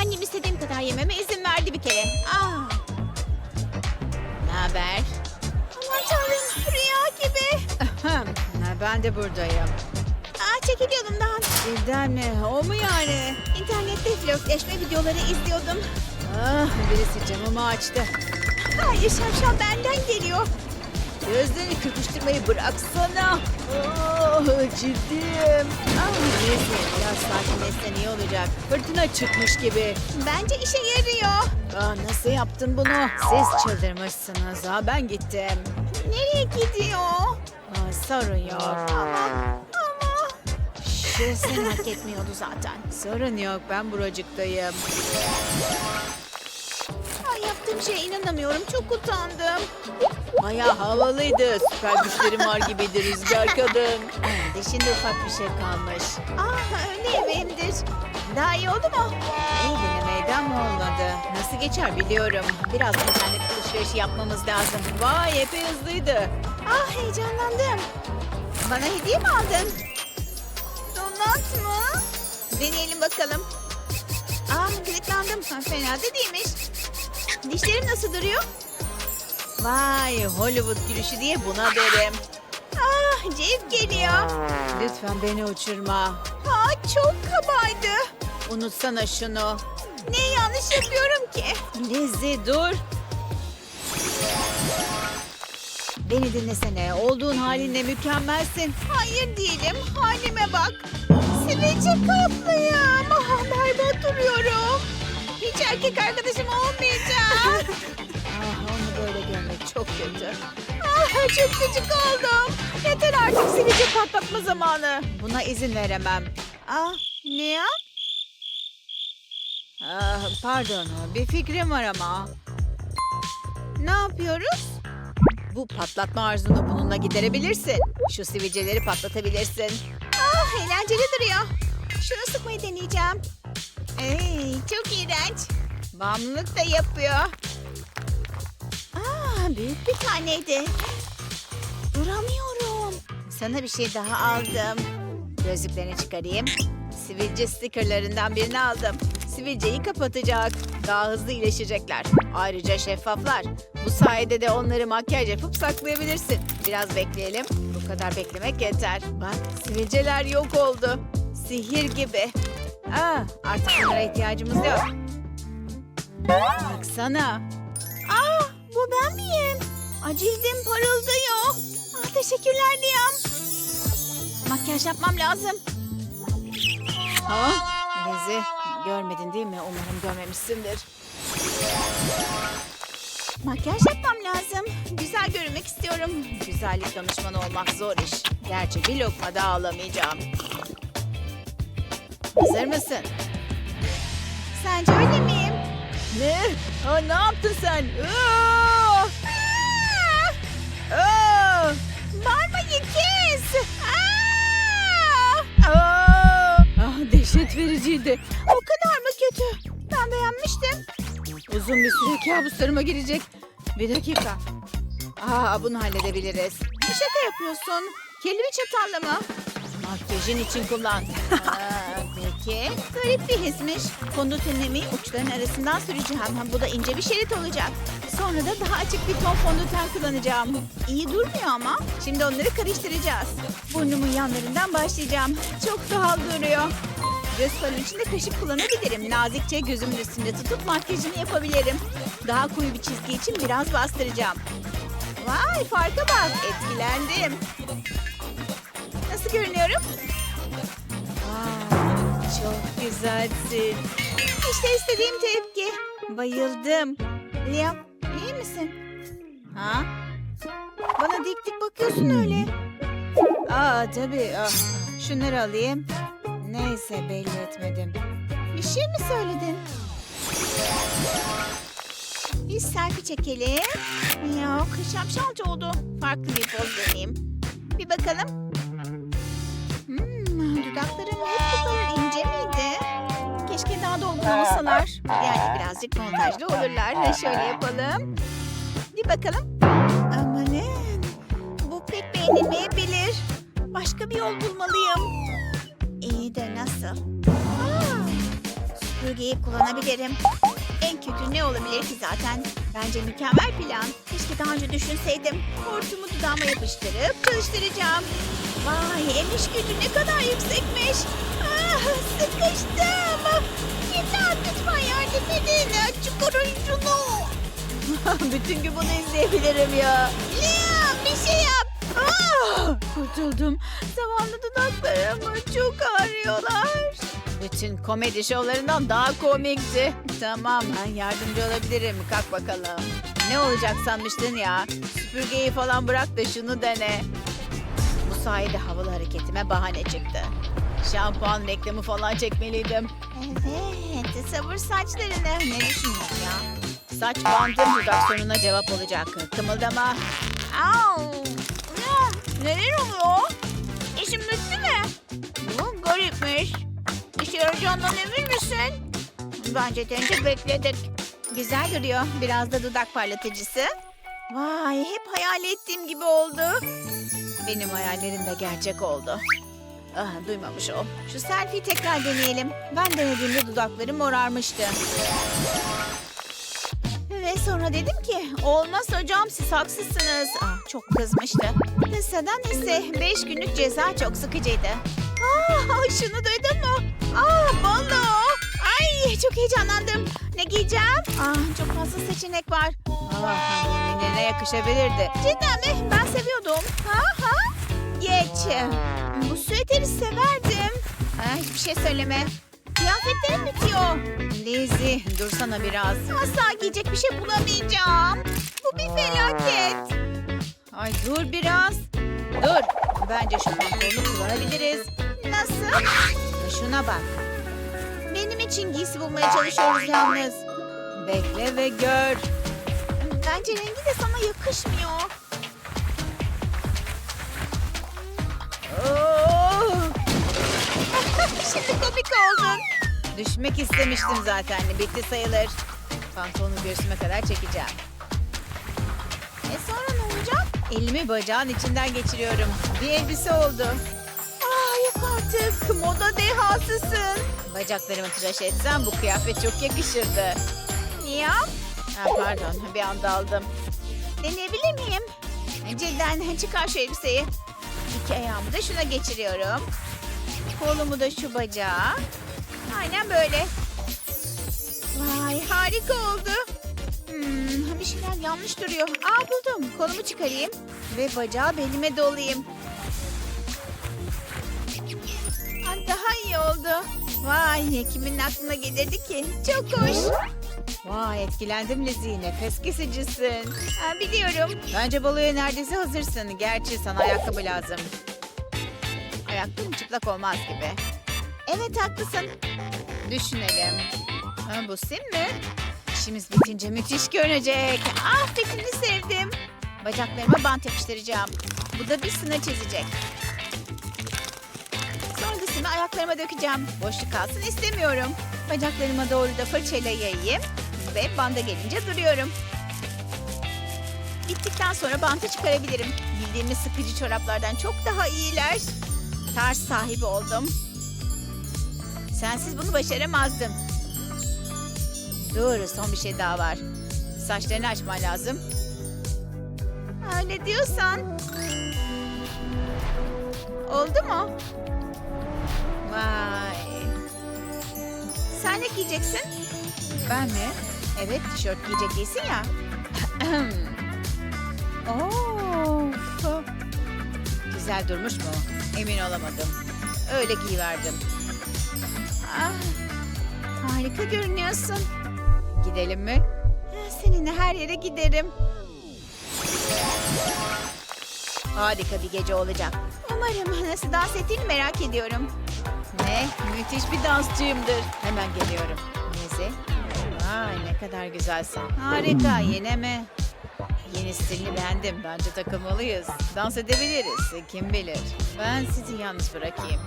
Annem istediğim kadar yememe izin verdi bir kere. Ah. Ne haber? Aman tanrım rüya gibi. Ben de buradayım. Aa, çekil yolumdan. Birden mi? O mu yani? İnternette flörtleşme videoları izliyordum. Ah, birisi camımı açtı. Hayır şapşal benden geliyor. Gözlerini kırpıştırmayı bıraksana. Oh, ciddiyim. Ah, Neyse, biraz sakinleşsen iyi olacak. Fırtına çıkmış gibi. bence işe yarıyor. Ah, nasıl yaptın bunu? Siz çıldırmışsınız. Ha, ben gittim. Nereye gidiyor? Ah, sorun yok. Ama, Seni hak etmiyordu zaten. Sorun yok, ben buracıktayım. Yaptığım şeye inanamıyorum. Çok utandım. Bayağı havalıydı. Süper güçlerim var gibiydi rüzgar kadın. Dişinde ufak bir şey kalmış. Ah öyle yemeğimdir. Daha iyi oldu mu? İyi denemeyden mi olmadı? Nasıl geçer biliyorum. Biraz internet alışverişi yapmamız lazım. Vay epey hızlıydı. Ah heyecanlandım. Bana hediye mi aldın? Donat mı? Deneyelim bakalım. Ah kliklandım. Ha, Fena da değilmiş. Dişlerim nasıl duruyor? Vay Hollywood gülüşü diye buna derim. Ah cep geliyor. Lütfen beni uçurma. Ah çok kabaydı. Unutsana şunu. Ne yanlış yapıyorum ki? Lizzie dur. Beni dinlesene. Olduğun halinle mükemmelsin. Hayır değilim. Halime bak. Sivilce kaplıyım. Ah berbat duruyorum. Hiç erkek arkadaşım olmayacak. Ah, onu böyle görmek çok kötü. ah, çok küçük oldum. Yeter artık sivilce patlatma zamanı. Buna izin veremem. Ah ya? Ah, pardon, bir fikrim var ama. Ne yapıyoruz? Bu patlatma arzunu bununla giderebilirsin. Şu sivilceleri patlatabilirsin. Ah eğlenceli duruyor. Şunu sıkmayı deneyeceğim. Ey çok iğrenç. Bağımlılık da yapıyor. Ah büyük bir taneydi. Duramıyorum. Sana bir şey daha aldım. Gözlüklerini çıkarayım. Sivilce stikerlerinden birini aldım. Sivilceyi kapatacak. Daha hızlı iyileşecekler. Ayrıca şeffaflar. Bu sayede de onları makyaj yapıp saklayabilirsin. Biraz bekleyelim. Bu kadar beklemek yeter. Bak sivilceler yok oldu. Sihir gibi. Aa, artık bunlara ihtiyacımız yok. Baksana. Ah bu ben miyim? Ah, cildim parıldıyor. Ah, teşekkürler Liam. Makyaj yapmam lazım. Ha? Lizzie, görmedin değil mi? Umarım görmemişsindir. Makyaj yapmam lazım. Güzel görünmek istiyorum. Güzellik danışmanı olmak zor iş. Gerçi bir lokma daha alamayacağım. Hazır mısın? Sence öyle miyim? Ne? Aa, ne yaptın sen? Aa! Aa! Bağırmayı kes. Aa! Aa! Ah, dehşet vericiydi. O kadar mı kötü? Ben beğenmiştim. Uzun bir süre kabuslarıma girecek. Bir dakika. Aa, bunu halledebiliriz. Şaka yapıyorsun. Kirli bir çatalla mı? Makyajın için kullan. Aa, peki. Garip bir hismiş. Fondötenimi uçların arasından süreceğim. Hem bu da ince bir şerit olacak. Sonra da daha açık bir ton fondöten kullanacağım. İyi durmuyor ama. Şimdi onları karıştıracağız. Burnumun yanlarından başlayacağım. Çok doğal duruyor. Göz farı için de kaşık kullanabilirim. Nazikçe gözümün üstünde tutup makyajını yapabilirim. Daha koyu bir çizgi için biraz bastıracağım. Vay farka bak. Etkilendim. Nasıl görünüyorum? Aa, çok güzelsin. İşte istediğim tepki. Bayıldım. Liam, iyi misin? Ha? Bana dik dik bakıyorsun öyle. Aa tabii. Ah, şunları alayım. Neyse belli etmedim. Bir şey mi söyledin? Bir selfie çekelim. Yok, şapşalca oldu. Farklı bir poz deneyeyim. Bir bakalım. Hmm, dudaklarım hep Dolgun olsalar. Yani birazcık montajlı olurlar. Şöyle yapalım. Bir bakalım. Amanın. Bu pek beğenilmeyebilir. Başka bir yol bulmalıyım. İyi de nasıl? Aa, Süpürgeyi kullanabilirim. En kötü ne olabilir ki zaten? Bence mükemmel plan. Keşke daha önce düşünseydim. Hortumu dudağıma yapıştırıp çalıştıracağım. Vay emiş gücü ne kadar yüksekmiş. Ah, sıkıştım. Edin. Çıkarın şunu. Bütün gün bunu izleyebilirim ya. Liam bir şey yap. Ah, kurtuldum. Zavallı dudaklarım çok ağrıyorlar. Bütün komedi şovlarından daha komikti. Tamam ben yardımcı olabilirim. Kalk bakalım. Ne olacak sanmıştın ya? Süpürgeyi falan bırak da şunu dene. Bu sayede havalı hareketime bahane çıktı. Şampuan reklamı falan çekmeliydim. Evet, sabır saçlarını. Ne düşünüyorsun ya? Saç bandım dudak sorununa cevap olacak. Kımıldama. Au! Ya, neler oluyor? İşim bitti mi? Bu garipmiş. İşe yarayacağından emin misin? Bence tence bekledik. Güzel duruyor. Biraz da dudak parlatıcısı. Vay hep hayal ettiğim gibi oldu. Benim hayallerim de gerçek oldu. Ah, duymamış o. Şu selfie tekrar deneyelim. Ben denediğimde dudaklarım morarmıştı. Ve sonra dedim ki olmaz hocam siz haksızsınız. Ah, çok kızmıştı. Liseden ise 5 günlük ceza çok sıkıcıydı. Aa, şunu duydun mu? Aa, balo. Ay çok heyecanlandım. Ne giyeceğim? Ah, çok fazla seçenek var. Ah, ne yakışabilirdi. Cidden mi? Ben seviyordum. Ha ha. Geç. Bu süveteri severdim. Ha, hiçbir şey söyleme. Kıyafetlerim bitiyor. Lizzie, dursana biraz. Asla giyecek bir şey bulamayacağım. Bu bir felaket. Ay dur biraz. Dur. Bence şu pantolonu kullanabiliriz. Nasıl? Şuna bak. Benim için giysi bulmaya çalışıyoruz yalnız. Bekle ve gör. Bence rengi de sana yakışmıyor. Şimdi komik oldun. düşmek istemiştim zaten. Bitti sayılır. Pantolonu göğsüme kadar çekeceğim. E sonra ne olacak? Elimi bacağın içinden geçiriyorum. Bir elbise oldu. Aa yok artık. Moda dehasısın. Bacaklarımı tıraş etsem bu kıyafet çok yakışırdı. Ya Ha, pardon bir anda aldım. deneyebilir miyim? Cidden çıkar şu elbiseyi. İki ayağımı da şuna geçiriyorum. Kolumu da şu bacağa. Aynen böyle. Vay harika oldu. Hmm, bir şeyler yanlış duruyor. Aa buldum. Kolumu çıkarayım. Ve bacağı belime dolayayım. Aa, daha iyi oldu. Vay kimin aklına gelirdi ki? Çok hoş. Vay etkilendim Lizzie. Nefes kesicisin. Ha, biliyorum. Bence baloya neredeyse hazırsın. Gerçi sana ayakkabı lazım. Ayakkabım çıplak olmaz gibi. Evet haklısın. Düşünelim. Ha, bu sim mi? İşimiz bitince müthiş görünecek. Ah fikrini sevdim. Bacaklarıma bant yapıştıracağım. Bu da bir sınır çizecek. Sonra da simi ayaklarıma dökeceğim. Boşluk kalsın istemiyorum. Bacaklarıma doğru da fırçayla yayayım. Ve banda gelince duruyorum. Bittikten sonra bantı çıkarabilirim. Bildiğimiz sıkıcı çoraplardan çok daha iyiler. Tarz sahibi oldum. Sensiz bunu başaramazdım. Dur son bir şey daha var. Saçlarını açman lazım. Öyle diyorsan. Oldu mu? Vay. Sen ne giyeceksin? Ben mi? Evet, tişört giyecek değilsin ya. of. Güzel durmuş mu? Emin olamadım. Öyle giyiverdim. Ah, harika görünüyorsun. Gidelim mi? Seninle her yere giderim. Harika bir gece olacak. Umarım nasıl dans ettiğini merak ediyorum. Ne? Müthiş bir dansçıyımdır. Hemen geliyorum. Neyse. Vay ne kadar güzelsin. Harika yine mi? Yeni stilini beğendim. Bence takılmalıyız. Dans edebiliriz. Kim bilir. Ben sizi yalnız bırakayım.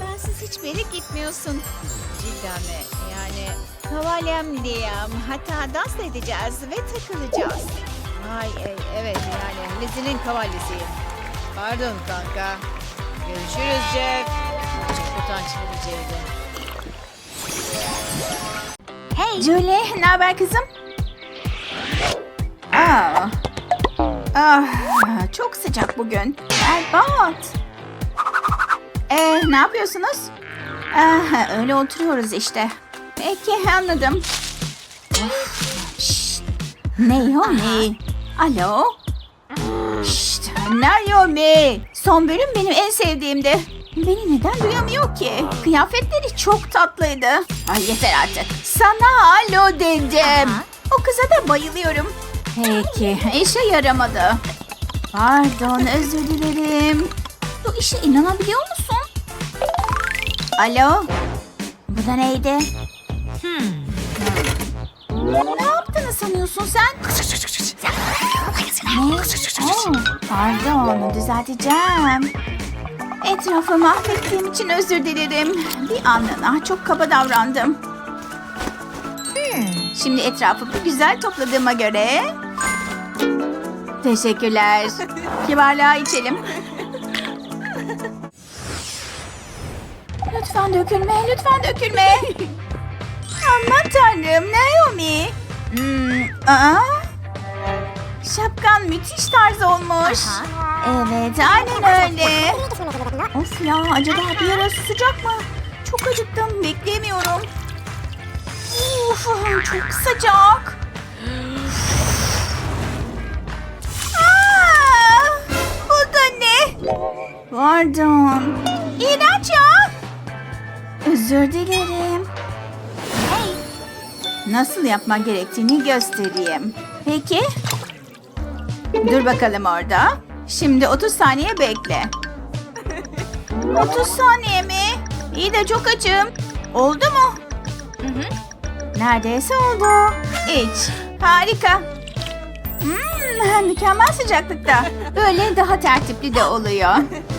Bensiz hiçbir yere gitmiyorsun. Cidden mi? Yani Havalyem Liam. Hatta dans da edeceğiz ve takılacağız. Ay, ay, evet yani Lizzie'nin kavalyesiyim. Pardon kanka. Görüşürüz Jeff. Çok utanç vericiydi. Hey. Julie, ne haber kızım? Aa. Ah, çok sıcak bugün. Berbat. Ee, ne yapıyorsunuz? Ah, öyle oturuyoruz işte. Peki, anladım. Şşt. Naomi. Alo? Şşt, Naomi. Son bölüm benim en sevdiğimdi. Beni neden duyamıyor ki? Kıyafetleri çok tatlıydı. Ay yeter artık. Sana alo dedim. O kıza da bayılıyorum. Peki, işe yaramadı. Pardon, özür dilerim. Bu işe inanabiliyor musun? Alo? Bu da neydi? Ne yaptığını sanıyorsun sen? Ne? Oo, pardon, düzelteceğim. Etrafı mahvettiğim için özür dilerim. Bir anlığına çok kaba davrandım. Şimdi etrafı bir güzel topladığıma göre... Teşekkürler. Kibarlığa içelim. Lütfen dökülme, lütfen dökülme. Aman tanrım, Naomi. Hmm, aa. Şapkan müthiş tarz olmuş. Evet, aynen öyle. Of ya, acaba bir ara susacak mı? Çok acıktım, bekleyemiyorum. Uf, çok sıcak. Pardon. İğrenç ya. Özür dilerim. Nasıl yapmak gerektiğini göstereyim. Peki. Dur bakalım orada. Şimdi 30 saniye bekle. 30 saniye mi? İyi de çok açım. Oldu mu? Neredeyse oldu. İç. Harika. Hmm, mükemmel sıcaklıkta. Böyle daha tertipli de oluyor.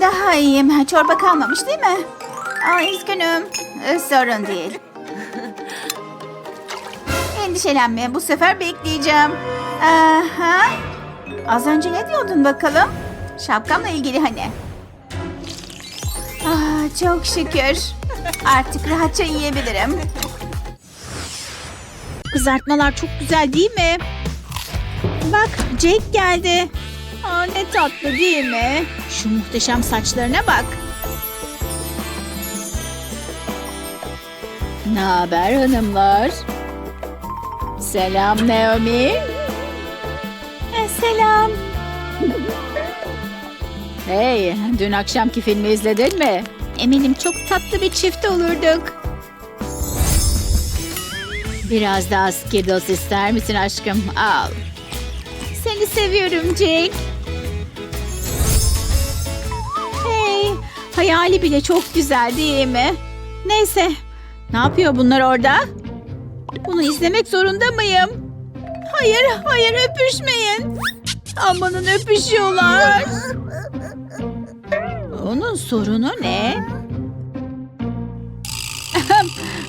Daha iyiyim. Çorba kalmamış değil mi? Aa, üzgünüm. Ee, Sorun değil. Endişelenme. Bu sefer bekleyeceğim. Aha. Az önce ne diyordun bakalım? Şapkamla ilgili hani. Ah, çok şükür. Artık rahatça yiyebilirim. Kızartmalar çok güzel değil mi? Bak Jake geldi. Aa, ne tatlı değil mi? Şu muhteşem saçlarına bak. Ne haber hanımlar? Selam Naomi. E, selam. Hey, dün akşamki filmi izledin mi? Eminim çok tatlı bir çift olurduk. Biraz daha Skittles ister misin aşkım? Al. Seni seviyorum Jake. Hayali bile çok güzel değil mi? Neyse, ne yapıyor bunlar orada? Bunu izlemek zorunda mıyım? Hayır, hayır öpüşmeyin. Amanın öpüşüyorlar. Onun sorunu ne?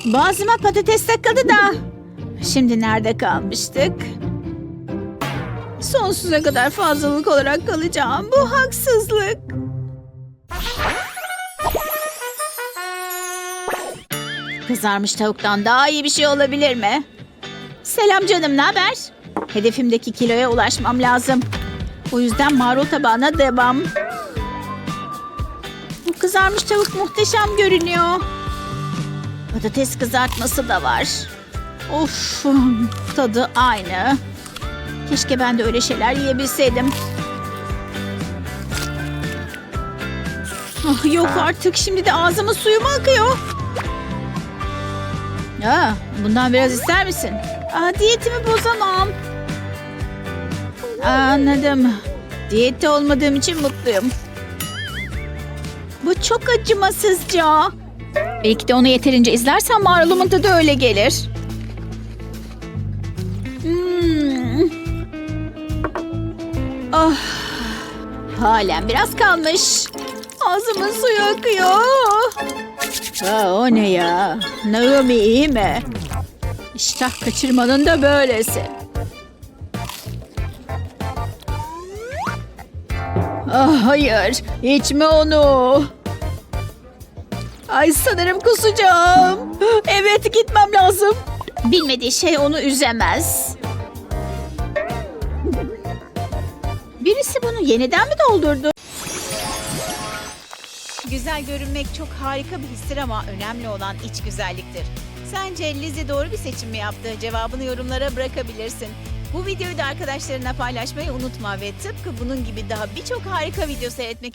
Boğazıma patates takıldı da. Şimdi nerede kalmıştık? Sonsuza kadar fazlalık olarak kalacağım. Bu haksızlık. Kızarmış tavuktan daha iyi bir şey olabilir mi? Selam canım, ne haber? Hedefimdeki kiloya ulaşmam lazım. O yüzden marul tabağına devam. Bu kızarmış tavuk muhteşem görünüyor. Patates kızartması da var. Of, tadı aynı. Keşke ben de öyle şeyler yiyebilseydim. Ah, yok artık, şimdi de ağzıma suyu mu akıyor? Aa, bundan biraz ister misin? Aa, diyetimi bozamam. Anladım. Diyette olmadığım için mutluyum. Bu çok acımasızca. Belki de onu yeterince izlersen marulumun tadı öyle gelir. Hmm. Ah, halen biraz kalmış. Ağzımın suyu akıyor. Aa, o ne ya? Naomi iyi mi? İştah kaçırmanın da böylesi. Ah, hayır, içme onu. Ay sanırım kusacağım. Evet gitmem lazım. Bilmediği şey onu üzemez. Birisi bunu yeniden mi doldurdu? Güzel görünmek çok harika bir histir ama önemli olan iç güzelliktir. Sence Lizzie doğru bir seçim mi yaptı? Cevabını yorumlara bırakabilirsin. Bu videoyu da arkadaşlarına paylaşmayı unutma ve tıpkı bunun gibi daha birçok harika video seyretmek için